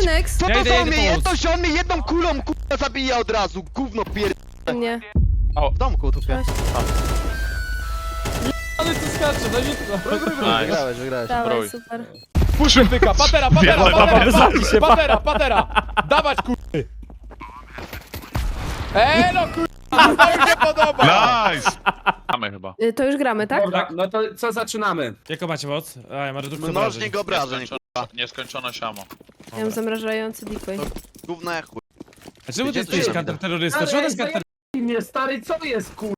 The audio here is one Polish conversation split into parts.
Synex, Co Ja to idę, za idę umiejętność? On mnie jedną kulą kurwa zabija od razu. Gówno pier... nie. W domku tu pier... Ale ty skacze, daj mi Nice. Wygrałeś, wygrałeś. Dawaj, Zbroj. super. Puszczę pyka, patera, patera, Wiele patera, zapomnę. patera, patera, patera, dawać kurwy. Elo kurwa, to mi się podoba. Nice! Mamy chyba. Y, To już gramy, tak? No to co zaczynamy? Jaką macie moc? A, ja mam redukcję Mnożnik obrażeń, Nieskończono, kurwa. nieskończono siamo. Ja mam zamrażający decoy. Jak chuj. A czemu ty Gdzie jesteś ty? counterterrorysta? Czemu ty jest counter... Nie, stary, co jest kur...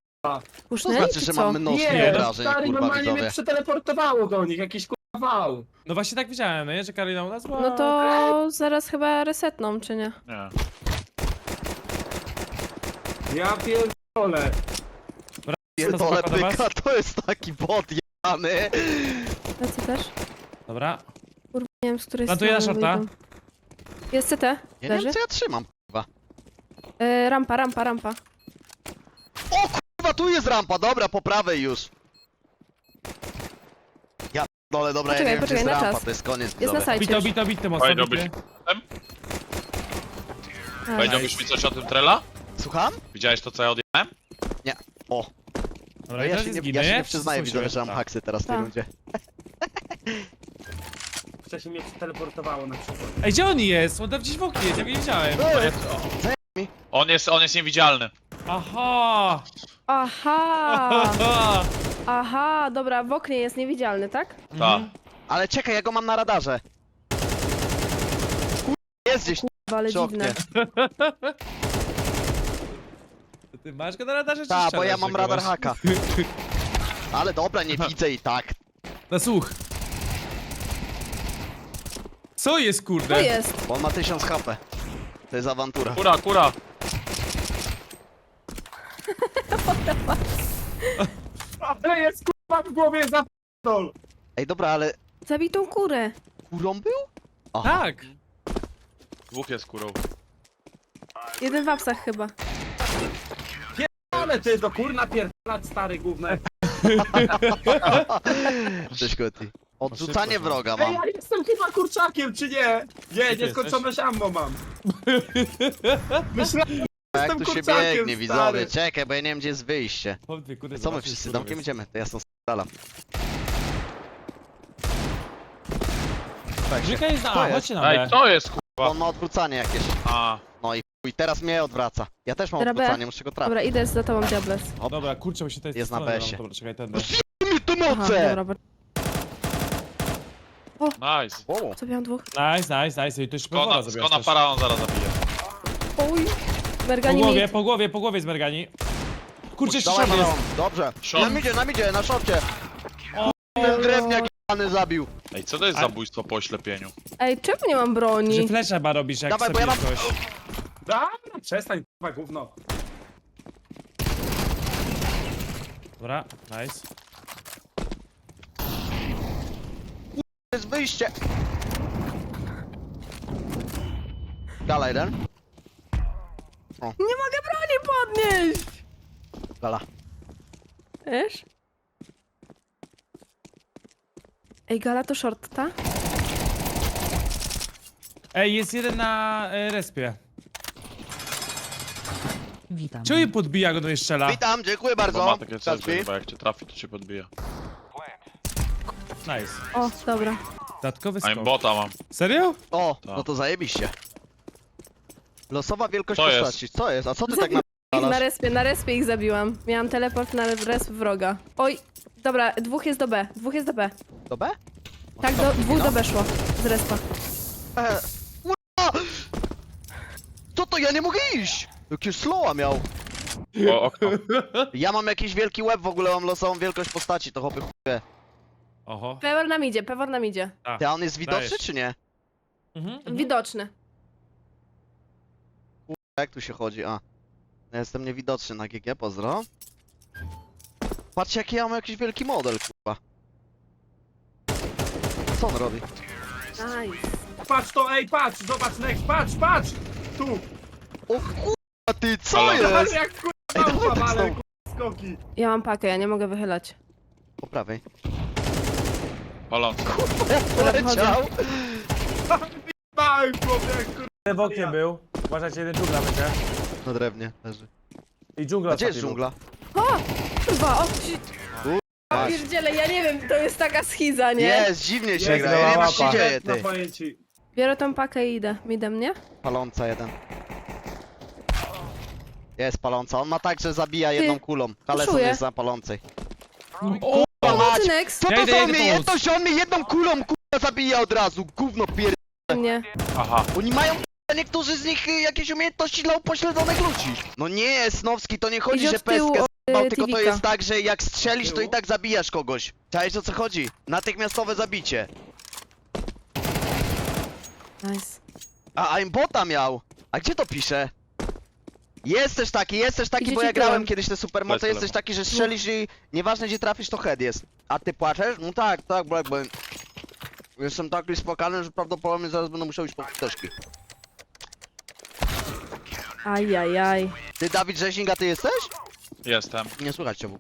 To znaczy, czy że co? Nie, no obrażeń, stary, kurwa normalnie mnie widzowie. przeteleportowało do nich, jakiś kurwa wał. No właśnie tak widziałem, no nie? Że Karolina u nas była... No to zaraz chyba resetną, czy nie? Nie. Ja pierdolę. Pierdolę Spoko do was? byka, to jest taki bot jebany. Lecę też? Dobra. Kurwa, nie wiem, z której Plantuję na strony shorta. wyjdą. Jest CT, Ja nie leży. wiem co ja trzymam. Y, rampa, rampa, rampa. O kurwa, tu jest rampa, dobra, po prawej już. Ja dole, dobra, Poczekaj, ja nie wiem, gdzie jest na rampa, czas. to jest koniec Jest na sajcie Bito, już. bito, bito mocno. Powiedziałbyś bity. A, Powiedziałbyś mi coś o tym trela? Słucham? Widziałeś to co ja odjechałem? O, Dobra, no ja teraz się jest nie, ginę, ja się nie przyznaję są że mam haksy teraz w tej Tak. rundzie. Wcześniej mnie przeteleportowało na przykład. Ej, gdzie on jest? On tam gdzieś w oknie jest, ja go nie widziałem. On jest, on jest niewidzialny. Aha! Aha! Aha! Aha, dobra, w oknie jest niewidzialny, tak? Tak. Ale czekaj, ja go mam na radarze. Kur- Jest gdzieś Kurwa, ale przy dziwne. oknie. Ty masz go na radarze czy Tak, bo ja mam że radar masz? haka. Ale dobra, nie widzę i tak. Na słuch. Co jest, kurde? To jest. Bo on ma 1000 HP. To jest awantura. Kura, kura. Ale jest kurwa w głowie za p***dol. Ej, dobra, ale Zabij tą kurę. kurą był? Aha. Tak! Dwóch jest kurą. Jeden w apsach chyba. Ale ty do kurna pierdolać stary gówne. Cześć Koty. Odrzucanie szybko, wroga Ej, mam. ja jestem chyba kurczakiem, czy nie? Nie, ty nieskończone ammo mam. Myślałem, Jak jestem tu się kurczakiem, biegnie, widzowie? stary. Czekaj, bo ja nie wiem, gdzie jest wyjście. Kurde, Co my zobaczysz, wszyscy kurde, domkiem idziemy? To ja stąd strzelam. Brzydka jest na To A, jest. chodźcie na B. Ej, to jest kurwa. On ma odwrócanie jakieś. A, No i chuj, teraz mnie odwraca. Ja też mam Teraz B. odwrócenie, muszę go trafić. Dobra, idę za tobą, Diables. Dobra, kurczę, bo się tutaj Jest na B-sie. Dobra, czekaj, ten Mi tu Aha, moce! dobra, bo... nice. Co miałam dwóch? Nice, nice, nice. I to już Skona, pewora skona para on zaraz zabije. Oj! Po głowie, mi. po głowie, po głowie z Mergani. Kurczę, jeszcze Dawaj, jest. Malon. Dobrze. Short. Nam idzie, nam idzie, na szorcie. Ten drewniak jebany zabił. Ej, co to jest zabójstwo po oślepieniu? Ej, czemu nie mam Że broni? flesze chyba robisz, jak Dawaj, sobie bo ja mam- kogoś. Dobra, przestań kurwa gówno. Dobra, nice. To jest wyjście. Gala jeden. Nie mogę broni podnieść! Gala. Wiesz? Ej, Gala to short, ta? Ej, jest jeden na e, respie. Witam. Czemu je podbija go do strzela? Witam, dziękuję Bo bardzo. ma takie że Kacpi. chyba jak cię trafi, to cię podbija. Nice. O, dobra. Dodatkowy A skok. bota mam. Serio? O, Tak. no to zajebiście. Losowa wielkość Co jest? postaci. Co jest? A co ty tak Zabił ich na respie, na respie ich zabiłam. Miałam teleport na resp wroga. Oj, dobra, dwóch jest do B, dwóch jest do B. Do B? Tak, do, dwóch do B szło. Z respa. E, ura! Co to? Ja nie mogę iść! Jakie slowa miał. O, okno. Ja mam jakiś wielki łeb, w ogóle mam losową wielkość postaci, to chłopy chuje. Oho. Pewor nam idzie, pewor nam idzie. Ty, a on jest widoczny Dajesz. czy nie? Mhm, mhm. Widoczny. Jak tu się chodzi? A. Ja jestem niewidoczny na GG, pozdro. Patrzcie jaki ja mam jakiś wielki model, kurwa. Co on robi? Nice. Patrz to, ej, patrz, zobacz, next, patrz, patrz! Tu! O kurwa ty, co. Zobacz jest? jak Ej, kurwa dawaj tak ale znowu. kurwa skoki. Ja mam pakę, ja nie mogę wychylać. Po prawej. Paląc. Leciał! Ba, Oj, chłopie, kur... Jeden w oknie był. Uważajcie, jeden dżungla będzie. Na drewnie leży. I dżungla A gdzie jest ostatni dżungla? Kurwa, o, ci... Pierdziele, ja nie wiem, to jest taka schiza, nie? Jest, dziwnie się Jest gra, ja nie wiem co się dzieje, Na ty. Biorę tą pakę i idę. Midem, nie? Paląca jeden. Jest paląca, on ma tak, że zabija jedną kulą. Kaleson czuję. jest na palącej. O, mać! Co Ja to idę, za idę jedno, że on mnie jedną kulą kurwa zabija od razu, gówno pier... nie. Aha. Oni mają k***a, niektórzy z nich y, jakieś umiejętności dla upośledzonych ludzi. No nie, Snowski, to nie chodzi, Idź że od tyłu peskę zbał, y, tylko to Tivika. jest tak, że jak strzelisz, to i tak zabijasz kogoś. Czaisz o co chodzi? Natychmiastowe zabicie. Nice. A aimbota miał. A gdzie to pisze? Jest też taki, jest też taki, bo ci ja grałem kiedyś te supermoce, jest też taki, że strzelisz i nieważne gdzie trafisz, to head jest. A ty płaczesz? No tak, tak, bo jakby... Jestem taki spłakany, że prawdopodobnie zaraz będę musiał iść po wteczki. Ajajaj. Ty, Dawid Rzeźnik, a ty jesteś? Jestem. Nie słychać cię.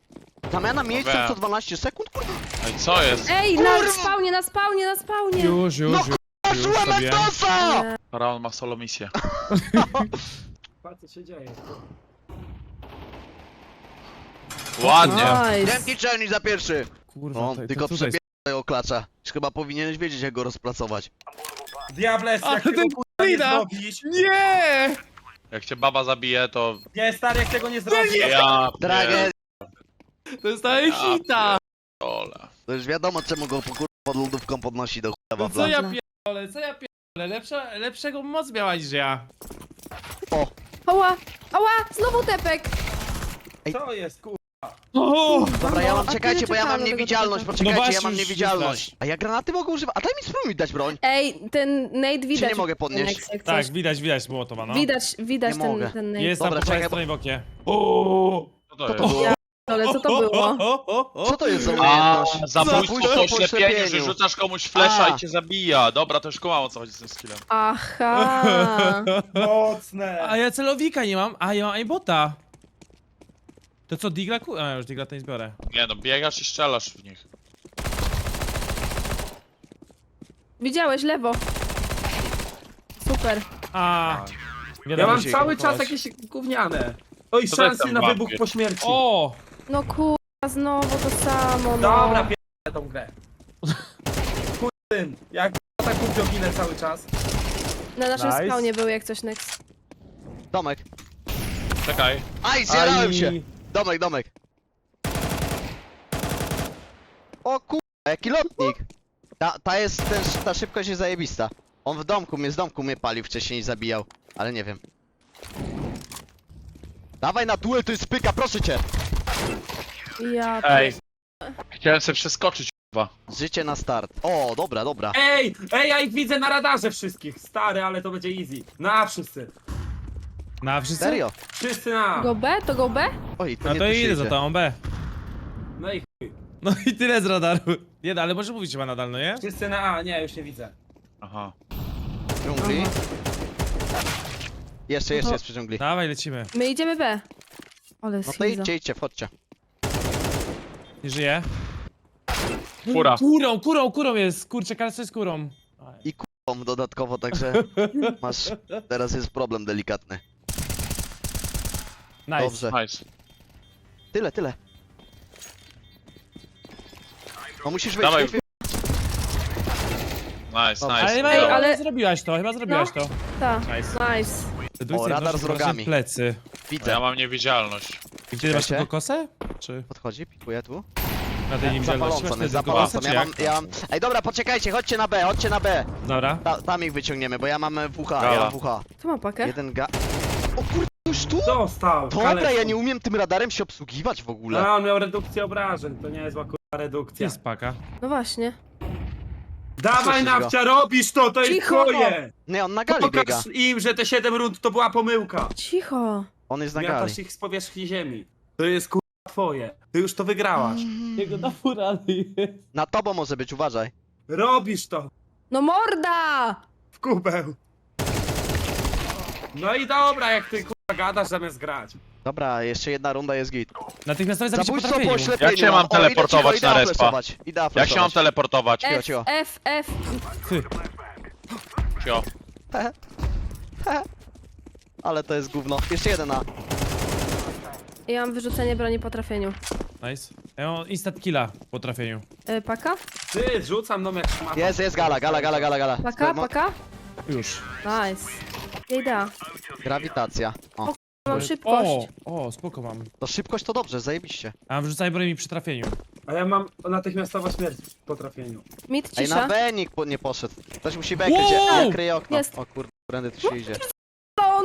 Zamiana miejsca wiem. co 12 sekund? Kurwa, No i co jest? Ej, na Kurwa! spawnie, na spawnie, na spawnie! Już, już, No, już. Już Szła sobie. Mendoza! Ma solo misję. Patrz co się dzieje. Ładnie. Nice. Dzięki Czerni za pierwszy! Kurwa, No, to, tylko to tutaj przebieraj tego klacza. Już chyba powinieneś wiedzieć jak go rozpracować. Diables, A, jak ten tego kurwa nie Lina. zrobisz... Nie! Jak cię baba zabije, to... Nie, stary, jak tego nie zrobisz... Ja... Tragedia. To jest daje hita! To już wiadomo czemu go po- kurwa pod lodówką podnosi do chuja No co wafla. ja pierdolę, co ja pierdolę? Lepsza, lepszego moc miała niż ja. Ała, ała, znowu tepek! Co jest, kur... O! Dobra, ja mam, A czekajcie, nie bo ja mam tego niewidzialność, typa. poczekajcie, No ja właśnie, mam już niewidzialność. A ja granaty mogę używać, a daj mi spróbuj dać broń. Ej, ten Nate widać. nie mogę podnieść? Jak Tak, coś. widać, widać Mołotowa, no. Widać, widać Nie ten, mogę. ten Nate. Jest tam Dobra, po prawej czekaj, bo- stronie w oknie. O! Co to to jest? Ale co to było? Co to jest za A, umiejętność? zabójstwo po oślepieniu, że rzucasz komuś flesza A. i cię zabija. Dobra, to już kumam o co chodzi z tym skillem. Aha. Mocne! A ja celowika nie mam, a ja mam aimbota. To co, Digla ku... A, już Digla to nie zbiorę. Nie no, biegasz i strzelasz w nich. Widziałeś, lewo. Super. A. Ja mam cały czas jakieś gówniane. Oj, To na wampir. wybuch po śmierci. O! No kurwa, znowu to samo, no. Dobra, pierdolę tą grę. Chuj tym, jak tak ginę cały czas. Na naszym Nice. spawnie był jak coś next. Domek. Czekaj. Aj, zjarałem Aj. się. Domek, domek. O kurwa, jaki lotnik. Ta, ta jest, ten, ta szybkość jest zajebista. On w domku mnie, z domku mnie palił wcześniej i zabijał, ale nie wiem. Dawaj na duel, to jest pyka, proszę cię. Ja Ej. Chciałem sobie przeskoczyć, chyba. Życie na start. O, dobra, dobra. Ej, ej, ja ich widzę na radarze wszystkich. Stary, ale to będzie easy. Na wszyscy. Na wszyscy? Serio? Wszyscy na. Go B? To go B? Oj, to No nie to tu się idę za idzie. tą B. No i chuj. No i tyle z radaru. Nie, no, ale może mówić chyba nadal, no nie? Wszyscy na A, nie, już nie widzę. Aha. Dżungli. Jeszcze, jeszcze No to- jest przy dżungli. Dawaj, lecimy. My idziemy B. Ale No to schiza. idźcie, idźcie, wchodźcie. Nie żyje. Fura. Kurą, kurą, kurą jest. Kurczę, kalec jest kurą. Aj. Bom dodatkowo, także masz, teraz jest problem delikatny. Nice. Dobrze. Nice. Tyle, tyle. No musisz wyjść, Dawaj. wyjść, wyjść. Nice, nice. Ale, ale... ale- zrobiłaś to, chyba zrobiłaś to. Ta. Nice. Nice. Dwójce radar jednostki z rogami. plecy. widzę. Ja mam niewidzialność. Gdzie masz Czekajcie. tylko kosę? Czy Podchodzi, pikuje tu. na tej niewidzialności Zapalącą, masz jest tylko kosę, zapalącą. czy Ja jak? mam, ja mam... Ej, dobra, poczekajcie, chodźcie na B, chodźcie na B. Dobra. Ta, tam ich wyciągniemy, bo ja mam e, WH, ja Dobra. mam WH. Tu ma pakę. Jeden ga... O kurde, już tu? Dostał. Dobra, ja nie umiem tym radarem się obsługiwać w ogóle. No, on miał redukcję obrażeń, to nie jest kurwa Gdzie redukcja. jest paka? No właśnie. Dawaj Słyszysz go? nawcia, robisz to, to jest Cicho! twoje! Nie, on na gali biega. Pokaż im, że te 7 rund to była pomyłka. Cicho. On jest na gali. Zmiatasz ich z powierzchni ziemi. To jest kurwa twoje. Ty już to wygrałaś. Jego nafurany jest. Na tobą może być, uważaj. Robisz to No morda! w kubeł. No i dobra, jak ty kurwa gadasz zamiast grać. Dobra, jeszcze jedna runda jest git. Natychmiast zabicie Zabójstwo po oślepieniu. Jak się mam O, idę teleportować cicho, na respa? Idę Jak się mam teleportować? F, cicho. F, F. Ty. Cio. Ale to jest gówno. Jeszcze jeden na. Ja mam wyrzucenie broni po trafieniu. Nice. Ja mam instant killa po trafieniu. E, paka? Ty, rzucam no jak szmata. Jest, jest gala, gala, gala, gala, gala. Paka, Mo- paka? Już. Nice. Jejda. Grawitacja. O, Mam szybkość. O, o, spoko mam. to szybkość to dobrze, zajebiście. A wrzucaj broń mi przy trafieniu. A ja mam natychmiastowa śmierć po trafieniu. Mid Ej, na cisza. B nikt po, nie poszedł. Ktoś musi B kryć, Wow! ja kryję okno. Jest. O kurde, prędy tu się idzie. On!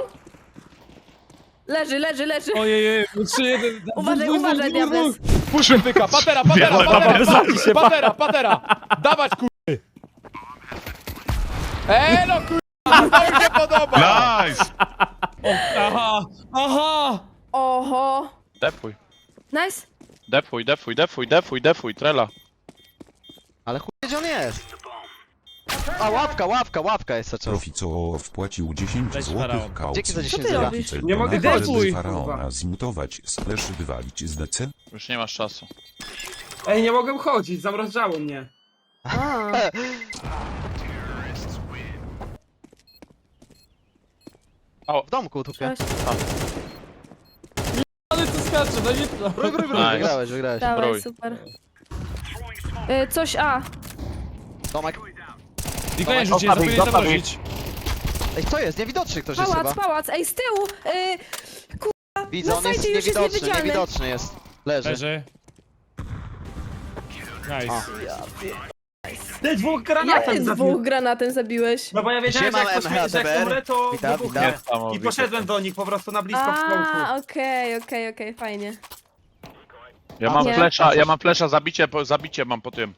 Leży, leży, leży. Ojej, 3 1 Uważaj, uważaj, Diables. Puszczę pyka, patera, patera, patera, patera, patera, patera. Dawać kurwy. Ej no kurwa, to mi się podoba. Nice! Aha! Aha! Oho. Defuj. Nice. Defuj, defuj, defuj, defuj, defuj, trela. Ale chuj, gdzie on jest? A, łapka, łapka, łapka jest zaczęła. Profico wpłacił 10 Weź złotych faraon. kaucji. Dzięki za Co 10 ty zł. robisz? Nie mogę Żeby kurwa. faraona zmutować, slash wywalić z DC. Już nie masz czasu. Ej, nie mogę chodzić, zamrożało mnie. A. W domku tupie. Cześć. Ale to skacze, no nie to. Brój, brój. Nice. Wygrałeś, wygrałeś. Dawaj, super. E, coś A. Tomek. Nikogo rzucić, zapomniałem zamrozić. Ej, co jest? Niewidoczny ktoś jest Pałac, chyba. pałac. Ej, z tyłu. E, Widzę, na on jest sajcie już jest niewidoczny, niewidzialny. niewidoczny jest. Leży. Leży. Nice. Ty, dwóch jak granatem ty dwóch granatem zabiłeś? No bo ja wiedziałem, że Siema, jak, pośmie- że jak umrę, to Witam, witam. I poszedłem do nich po prostu na blisko w A, smoku. okej, okej, okej, fajnie. Ja mam Nie. flesza, ja mam flesza, zabicie, po, zabicie mam po tym.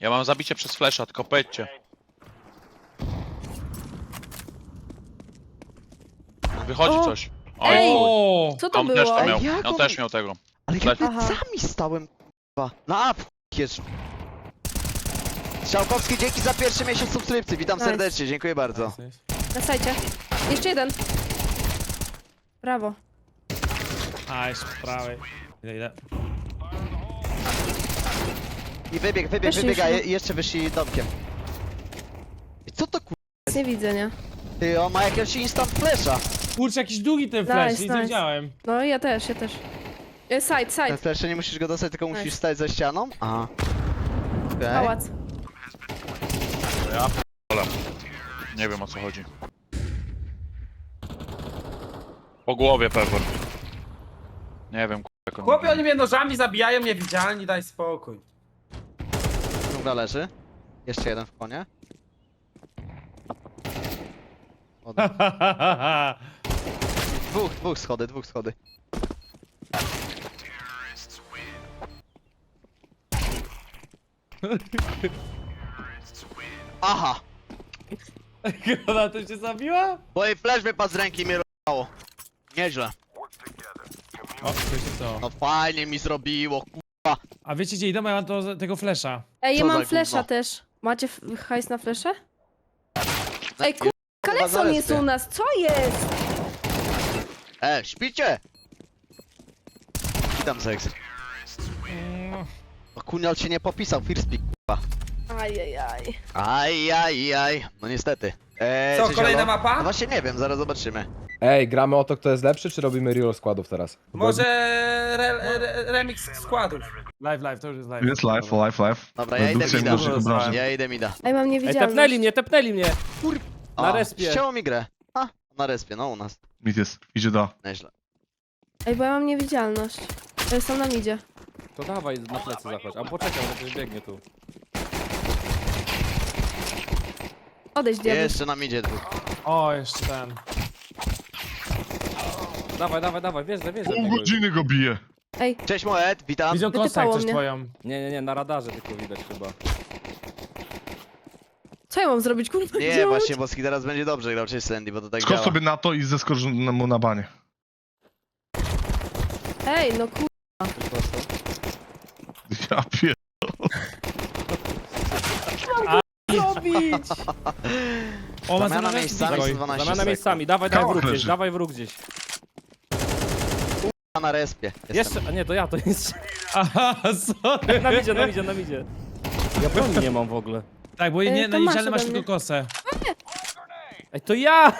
Ja mam zabicie przez flesza, tylko powiedzcie. Wychodzi O! coś. Oj, Ej! chuj. O! Co to On też było? to Ej, miał, jak on on- też miał tego. Ale ja Flash. plecami stałem, kurwa. Na A jest. Strzałkowski, dzięki za pierwszy miesiąc subskrypcji. Witam Nice. serdecznie, dziękuję bardzo. Na sajcie. Jeszcze jeden. Brawo. Po prawej. Idę, idę. I wybieg, wybieg, Weszli wybiega, je, jeszcze wyszli domkiem. I co to kurwa? Nic nie widzę, nie? Ty, on ma jakiegoś instant flasha. Kurczę, jakiś długi ten flash, Nice, nic nie nice. widziałem. No ja też, ja też. E, Side, Ten side. nie musisz go dostać, tylko musisz Nice. stać za ścianą. Aha. Okej. Pałac. Ja p***ole. Nie wiem o co chodzi. Po głowie pewnie. Nie wiem, k***a, jak on Chłopie, oni mnie nożami zabijają, niewidzialni, daj spokój. Dżungla leży. Jeszcze jeden w konie. Od... Dwóch, dwóch schody, dwóch schody. Aha! Ona to się zabiła? Bo jej flash wypadł z ręki i mnie rozdało. Nieźle. O, to się co? No fajnie mi zrobiło, ku... A wiecie gdzie idę? Ja mam to, tego flasha. Ej, ja Co za mam flesza gówno? też. Macie f- hajs na flesze? Ej, ku... Kurwa, Kalekson jest u nas, co jest? E, śpicie! Witam seks. O kuniol cię nie popisał, first pick, kurwa. Ajajaj. Ajajaj. No niestety. Eee, Co, czy kolejna ziolo? mapa? No właśnie nie wiem, zaraz zobaczymy. Ej, gramy o to, kto jest lepszy, czy robimy real składów teraz? Bo- Może re, re, remix składów. Live, live, to już jest live. Jest live, live, live. Dobra, ja idę Redukcja mida. obrażeń. Ja idę mida. Ej, mam Ej, niewidzialność. tepnęli mnie, tepnęli mnie. O, Na respie. Ścięło mi grę. A, na respie, no u nas. Mit jest, idzie do. Nieźle. Ej, bo ja mam niewidzialność. Ej, są na midzie. To dawaj na plecy zachodź. A poczekaj, bo ktoś biegnie tu. Odejdź, diabeł. Jeszcze nam idzie dwóch. O, jeszcze ten. Dawaj, dawaj, dawaj, wjeżdżaj, wjeżdżaj. Pół godziny go bije. Ej, Cześć Moet, witam. Widzą kosę jak Wytypało coś mnie. twoją. Nie, nie, nie, na radarze tylko widać chyba. co ja mam zrobić, kurwa? Nie, Gdzie właśnie, Boski teraz będzie dobrze grał, cześć Sandy, bo to tak Skocz działa. sobie na to i zeskocz mu na banie. Ej, no kur... Ja pier... zrobić? O, ma Zamiana zamianę miejscami miejscami. jest 12 Zamiana sekund. miejscami, dawaj, dawaj wróg gdzieś, leży. dawaj wróg gdzieś. na respie. Jestem. Jeszcze, a nie, to ja, to jest. Aha, sorry. Na midzie, na midzie, na midzie. Ja broni nie mam w ogóle. Tak, bo Ej, nie, to na masz niedzielę masz ode tylko mnie. kosę. Ej, to ja!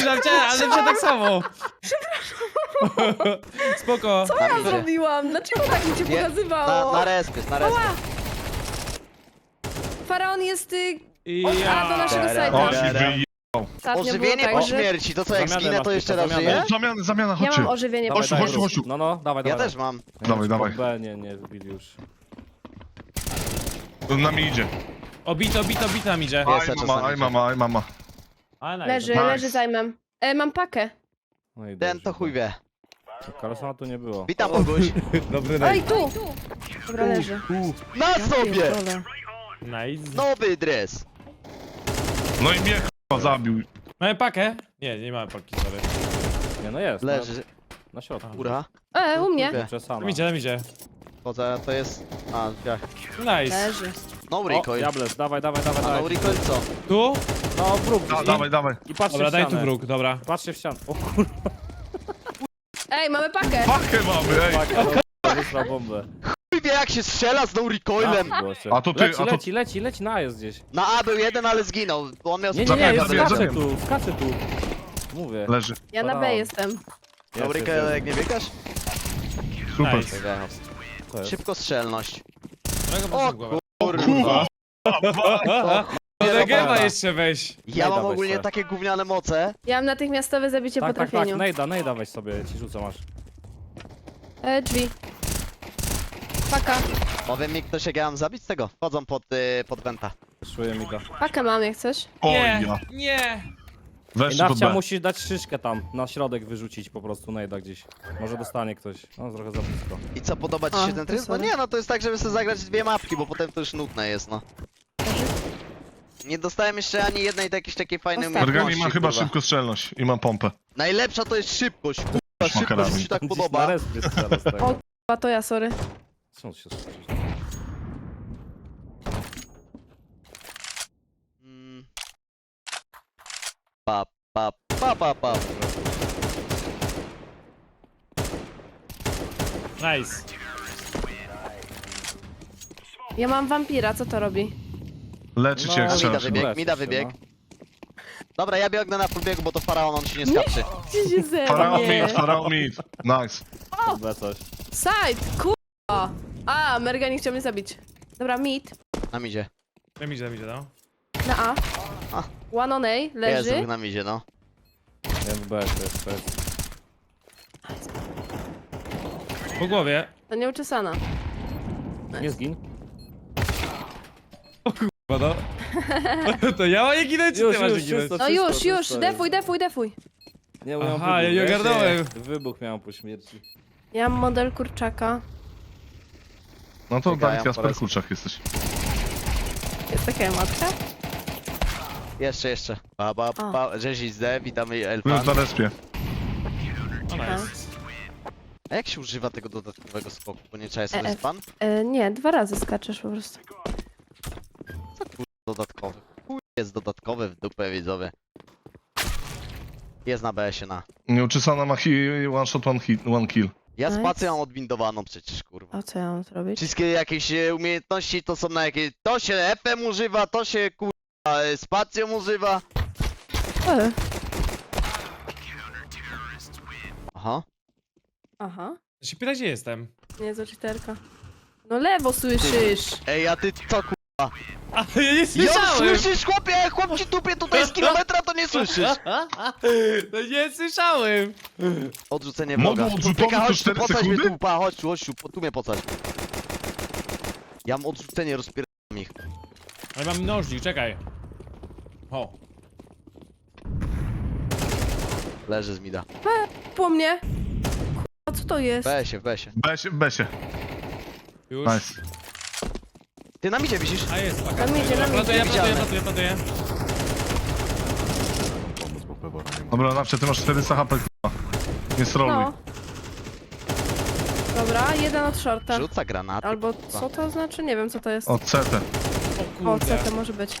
Źle chciałem, ale się tak samo. Spoko. Co ja zrobiłam? Dlaczego tak mi cię Nie, pokazywało? Na, na respie, na respie. Ała! Faraon jest y, I A, do ja... naszego sajta. Ostatnio było Ożywienie tak, po że... śmierci, to co jak Zamianę zginę masz to jeszcze raz zamianę. żyję? Zamiana, zamiana, Ja chodźcie. mam ożywienie Chodź, dawaj, chodź, rób. chodź. No, no, dawaj, Ja dawaj. też mam. Nie, Dawaj, dawaj. B, nie, nie wbili już. Na mi idzie. Obito, obito, obito nam idzie. Jest, Aj ja mama, czasami aj mama, aj mama. Leży, Nice. leży zajmę. E, mam pakę. No i Ten dobrze. to chuj wie. Karlsona tu nie było. Witam Boguś. Dobry Oj, tu! Dobra, leży. Na sobie! Nice. Nowy dres. No i mnie chyba zabił. Mamy pakę? Nie, nie mamy paki, sorry. Nie, no jest. Leży. Na, na środku. Ura. E, u mnie. Tam idzie, tam idzie. Poza to jest... A, jak? Nice. Leży. No O, recoil. Diables, dawaj, dawaj, dawaj, A no dawaj. recoil co? Tu? No, wróg. Da, dawaj, dawaj. I patrzcie Dobra, w daj tu ścianę. wróg, dobra. Patrzcie w ścianę. O kurwa, Ej, mamy pakę. Pakę mamy, ej. no, wysłał bombę. Chuj wie jak się strzela z no recoilem. A to ty- leci, a to- leci, leci, leci na jest gdzieś. Na A był jeden, ale zginął, bo on miał Nie, nie, nie, zabijam, skacze zabijam. tu, skacze tu. Mówię. Leży. Ja na B jestem. No Jest, jest, recoil, jest. jak nie biegasz? Super. Nice. To jest. Szybko strzelność. O kurwa. Do dobra. jeszcze weź. Ja mam ogólnie se. takie gówniane moce. Ja mam natychmiastowe zabicie Tak, po tak, tak, trafieniu. nejda, nejda weź sobie, ci rzucę, masz. E, drzwi. Paka. Powiem mi ktoś jak ja mam zabić z tego. Wchodzą pod, y, pod wenta. Czuję mi to. Pakę mam jak coś. O Nie, ja. nie. I Weźcie pod Nawcia B. musisz dać szyszkę tam, na środek wyrzucić po prostu nejda gdzieś. Może dostanie ktoś. No, trochę za blisko. I co, podoba ci A, się ten to tryb? No sorry. nie, no to jest tak, żeby sobie zagrać dwie mapki, bo potem to już nudne jest, no. Nie dostałem jeszcze ani jednej jakiejś takiej fajnej Ostatnio. umiejętności, Organi ma chyba kurwa. szybkostrzelność i ma pompę. Najlepsza to jest szybkość, kurwa, szybkość mi się tak Gdzieś Na podoba. respie tego. O. A to ja, sorry. Co on się strzela? Mm. Pa, pa, pa, pa, pa. Nice. Ja mam wampira, co to robi? Leczy cię jak No, strzelasz. wybieg, mida wybieg. no. Dobra, ja biegnę na podbiegu, bo to faraon, on się nie skapczy. Gdzie się ze Faraon mid, faraon mid. Nice. Coś. Side, kurwa. A, Mergani chciał mnie zabić. Dobra, mid. Na midzie. Tam idzie, tam idzie, no. Na A. A. One on A, Jest leży. na midzie, no. W B to jest, jest. Po głowie. To nieuczesana. Nie zgin. Chyba no. To ja mam nie ginę, czy Już, ty masz już, nie ginąć? czysto. No wszystko, już, już, defuj, defuj, defuj. Nie, bo ja mam Aha, ja wybuch, nie ogarnąłem. Wybuch miałem po śmierci. Ja mam model kurczaka. No to Biegają Dawid Kasper po raz- Kurczak jesteś. Jest taka matka? Jeszcze, jeszcze. Pa, pa, A. pa. Rzezi z witamy Byłem Elfan. na respie. O. A jak się używa tego dodatkowego skoku? Bo nie trzeba sobie E, e. span? E, nie, dwa razy skaczesz po prostu. Dodatkowy. Chuj jest dodatkowy w dupę widzowie. Jest na BS-ie na. Nieuczesana ma hi, one shot, one, hit, one kill. Ja Nice. spację mam odwindowaną przecież, kurwa. A co ja mam zrobić? Wszystkie jakieś e, umiejętności to są na jakieś... To się FM używa, to się kurwa e, spacją używa. E. Aha. Aha. Się pyta, gdzie jestem. Nie, za cheaterka. No lewo słyszysz! Ej, a ty co kurwa? A, ja nie Ja słyszałem! słyszysz chłopie, jak chłop ci tupie tutaj z kilometra, to nie słyszysz. No nie słyszałem! Odrzucenie Mogą vloga. odrzutowy Pyka, to chodź tu, 4 pocać mnie sekundy? tu, pa, chodź tu, chodź tu, po- tu mnie pocać. Ja mam odrzucenie, rozpieram ich. Ale mam nożnik, czekaj. O. Leży z mida. Po mnie! Kurwa, co to jest? Wesie, wesie. Besie, besie. Już. Nice. Ty na midzie wisisz? A jest, paka. Tam idzie, tam Platuję, idzie. platuję, platuję, platuję. Dobra, Nawcia, ty masz 400 HP, k***a. Nie sroluj. No. Dobra, jeden od shorta. Rzuca granaty. Albo co to znaczy? Nie wiem co to jest. Od CT. O O, kurde. co to może być?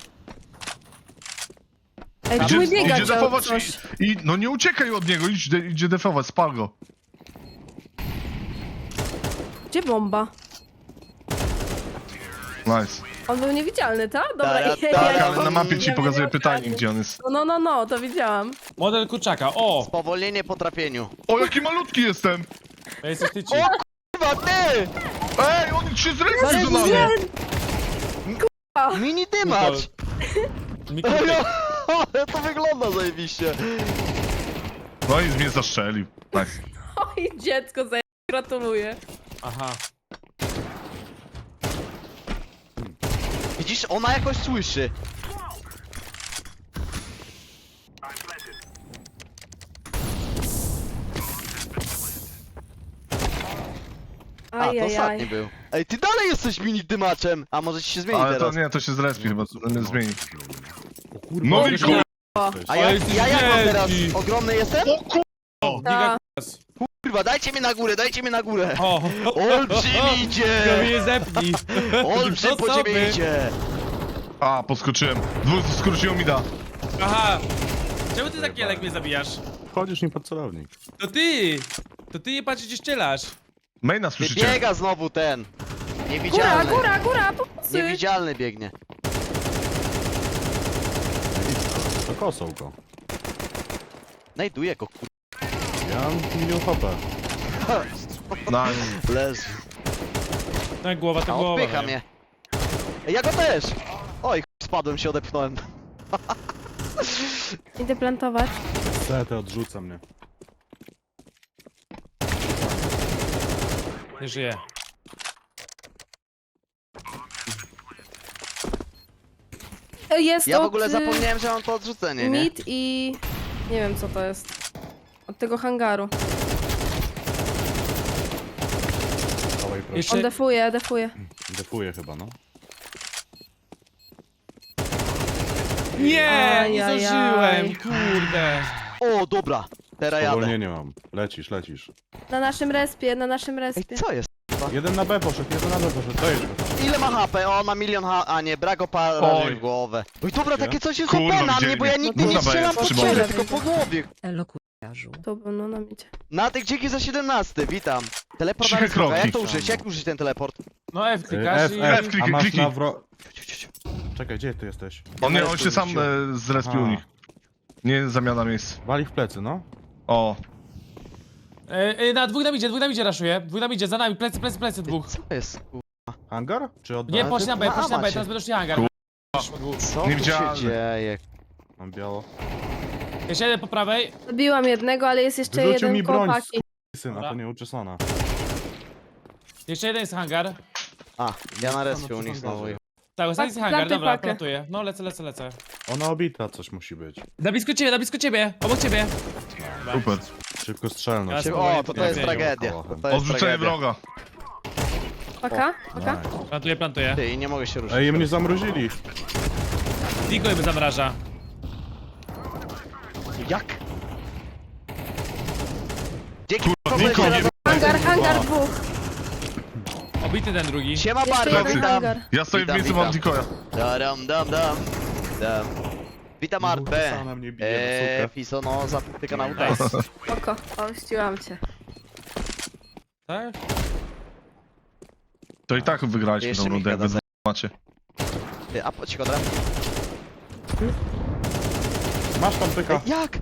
Ej, Idzie, tu idzie biegać za defować coś. i, i... No nie uciekaj od niego, idź, de, idzie defować, spal go. Gdzie bomba? Nice. On był niewidzialny, tak? Dobra, Tak, ja, tak, ja, Ale na mapie ci ja pokazuje miałam pytanie, gdzie on jest. No, no, no, no, to widziałam. Model kurczaka, o! Spowolnienie po trafieniu. O, jaki malutki jestem! To jesteś ty ci. O kurwa, ty! Ej, on trzy zresztą do nas! Mini dymacz! Mikro... Ale to wygląda zajebiście. No i mnie zastrzelił. Tak. Oj, dziecko, za... gratuluję. Aha. Widzisz, ona jakoś słyszy. A, to ostatni Ajajaj. był. Ej, ty dalej jesteś mini dymaczem! A może ci się zmieni Ale to teraz? nie, to się zrespi chyba, to nie zmieni. kurwa, No ale i kur... A ja, jesteś ja jak mam teraz? wielki. Ogromny jestem? Giga... Kurwa, dajcie mi na górę, dajcie mi na górę! O! Olbrzym idzie! mnie zepnij! Olbrzym po Osoby. ciebie idzie! A, podskoczyłem. Dwóch skróciło mi da. Aha! Czemu ty taki jak mnie zabijasz? Wchodzisz mi pod celownik. To ty! To ty nie patrzysz gdzie strzelasz. Maina słyszycie? biega znowu ten! Góra, Niewidzialny! góra, góra, pomocy! Niewidzialny biegnie. To kosą go. Znajduję go. Ja mam milion HP. Nice. Leży. Tak, głowa A to głowa. odpycha nie? mnie. Ej, Ja go też! Oj, ch- spadłem się, odepchnąłem. Idę plantować. Setę odrzuca mnie. Nie żyje. E, Jest Ja w od, ogóle y, zapomniałem, że mam to odrzucenie, nie? Mid i... Nie wiem co to jest. Od tego hangaru. Dawaj, proszę. Jeszcze... On defuje, defuje. Defuje chyba, no. Nie! Nie Ajajaj. zdążyłem! Kurde! O, dobra. Teraz jadę. Spowolnienie mam. Lecisz, lecisz. Na naszym respie, na naszym Ej, respie. co jest? Jeden na B poszedł, jeden na B poszedł. Dojedź go. Ile ma HP? O, on ma milion H... A nie, brak Oj. w głowę. Oj, dobra, takie coś jest Kurwa, OP na mnie, bo ja nigdy No nie strzelam jest po przy ciele, bombie. tylko po głowie. To był, no nam idzie. Natek, dzięki za 17, witam. Teleport na respoka, jak kroki. to użyć? Jak użyć ten teleport? No F Y, klikasz F, i... F, a masz na. Czekaj, gdzie ty jesteś? On nie, on na się sam e, zrespił u Aha. nich. Nie zamiana miejsc. Wali w plecy, no. O, E, e, na dwóch nam idzie, dwóch nam idzie raszuje. Dwóch nam idzie, za nami, plecy, plecy, plecy, dwóch. Co jest? ku- Hangar? Czy od Nie, poszli na B, poszli na B, teraz będą szli hangar. Co tu się dzieje? Mam biało. Jeszcze jeden po prawej. Zabiłam jednego, ale jest jeszcze Wyrzucił mi jeden broń, kopaki. Syna, Dobra. to nieuczesana. Jeszcze jeden jest hangar. A, ja na respie u nich znowu. Tak, ostatni jest hangar, dobra, pakę. plantuję. No, lecę, lecę, lecę. Ona obita coś musi być. Na blisko ciebie, na blisko ciebie, obok ciebie. super. Szybko strzelno. Ja się. O, to to jest tragedia. To, to jest Odrzucenie tragedia. wroga. Paka? Paka? Plantuję, plantuję. Ty, i nie mogę się ruszyć. Ej, mnie zamrozili. Diko by zamraża. Jak? Dzięki, Kurwa, Niko, nie Hangar, hangar dwóch. Obity ten drugi. Siema Jeszcze jeden witam. hangar. Ja stoję w Witam, miejscu witam. mam Dikoja. Dam, dam, dam. Dam. Witam Arpę. Mnie bije, Eee, sukę. Fiso, no, zapyka na Nice. utas. Oko, ościłam cię. Tak? To i tak wygraliśmy Jeszcze tą mi rundę, jakby za- macie. Ty, a po cichodra. Masz tam pyka. Jak?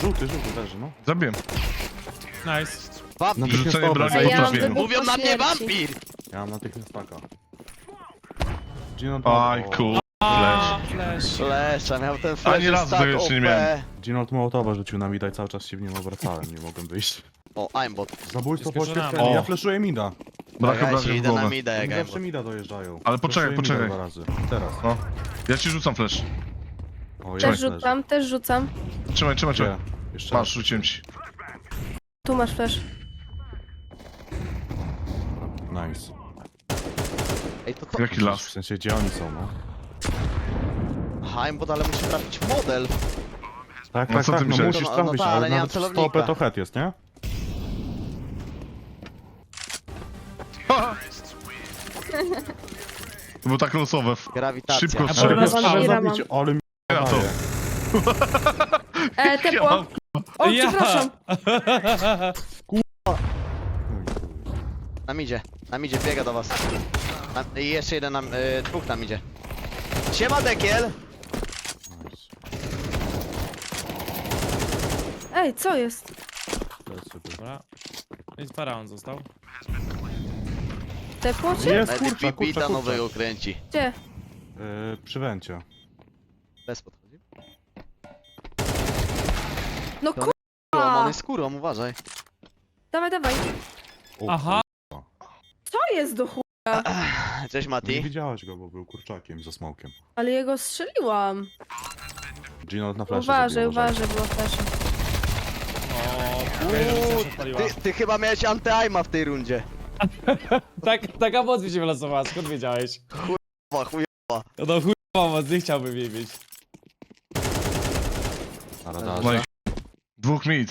Żółty, żółty leży, no. Zabiłem. Nice. No, Rzucenie broni A ja mam Mówią na mnie wampir! Ja mam natychmiast taka. Ginold Aj, cool. Flash. A, flash. Flesza, miał ten flash Ani razu tak tego jeszcze nie OP. miałem. Ginold Mołotowa rzucił na mida i cały czas się w nim obracałem, nie mogłem wyjść. O, aimbot. Zabójstwo Jest O. ja flashuję mida. Brak Czekajcie, obrażeń w idę na głowę. mida jak zawsze aimbot. mida dojeżdżają. Ale poczekaj, Flashuję mida poczekaj. Dwa razy. Teraz. No. Ja ci rzucam flash. O, Też rzucam, też rzucam. Trzymaj, trzymaj, trzymaj. Jeszcze Masz, rzuciłem ci. Tu masz flash. raz. Nice. Ej, to to... Jaki W las? sensie, gdzie oni są, no. Aha, aimbot, ale musi trafić w model. Tak, No tak, co ty tak, no myślałeś? musisz No, no trafić, ale ale nie mam nawet w celownika. stopę to head jest, nie? To było tak losowe. Grawitacja. Szybko strzelę. ale mi Ja to. E, tepło. O, Ja. przepraszam. Na midzie, na midzie, biega do was. Tam, I jeszcze jeden nam, y, dwóch tam idzie. Siema Dekiel! Ej, co jest? Dobra. I faraon został. Tepło cię? Jest, kurczę, Pipita kurczę. nowego kręci. Gdzie? Yy, przy węcie. Bez podchodzi. No Dobra. kurwa! On jest skórą, uważaj. Dawaj, dawaj. O, Aha! Co jest do chuj? Cześć Nie Mati. widziałeś go, bo był kurczakiem za smokiem. Ale jego strzeliłam. Gino na flash Uważaj, uważaj, było flash. Ty, ty chyba miałeś anty-aima w tej rundzie. Tak, taka moc mi się wylosowała, skąd wiedziałeś? Chujowa, chujowa. No chujowa moc, nie chciałbym jej mieć. Na No i dwóch mid.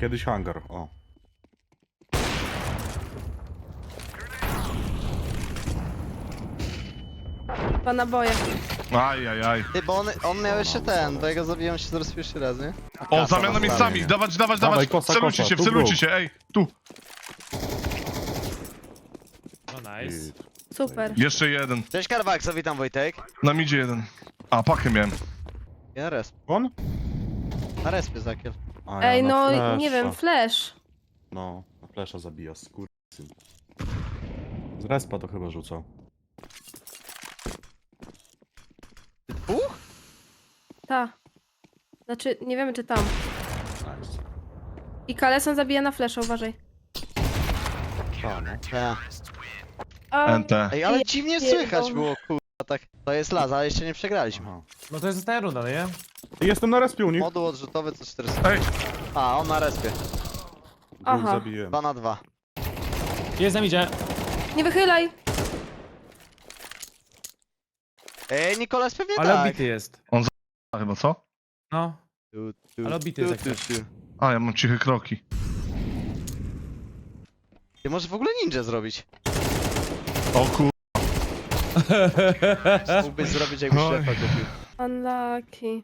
Kiedyś hangar, o. Pana boję. Aj, aj, aj. Ty, bo on, on miał jeszcze ten, bo jego zabiłem się zaraz pierwszy raz, nie? O, zamiana miejscami. Dawać, dawać, Dawaj, dawać. kosa, Wcelujcie kosa, się, tu się, ej. Tu. Nice. Super. Jeszcze jeden. Cześć Karwaksa, witam Wojtek. Na midzie jeden. A, pakę miałem. Ja na resp. On? Na respie Zakiel. A, ja Ej, na no flasha. nie wiem, flash. No, na flesza zabija, skurczyn. Z respa to chyba rzucał. Dwóch? Ta. Znaczy, nie wiemy czy tam. Nice. I Kaleson zabija na flasha, uważaj. Ta, no. Ja. A, NT. Ej, ale dziwnie słychać było, kurwa, tak. To jest las, ale jeszcze nie przegraliśmy. No to jest ostatnia runda, no nie? Jestem na respie u nich. Moduł odrzutowy to 400. Ej, A, on na respie. Dwóch Aha. zabiłem. 2 na 2. Jest nam idzie. Nie wychylaj! Ej, Nikolas pewnie Ale tak. obity jest. a chyba co? No. Tu, tu, Ale obity jest tu, jak tu. A, ja mam ciche kroki. Ty możesz w ogóle ninja zrobić. O kur... Mógłbyś zrobić jakbyś Oj. szefa kupił. Unlucky.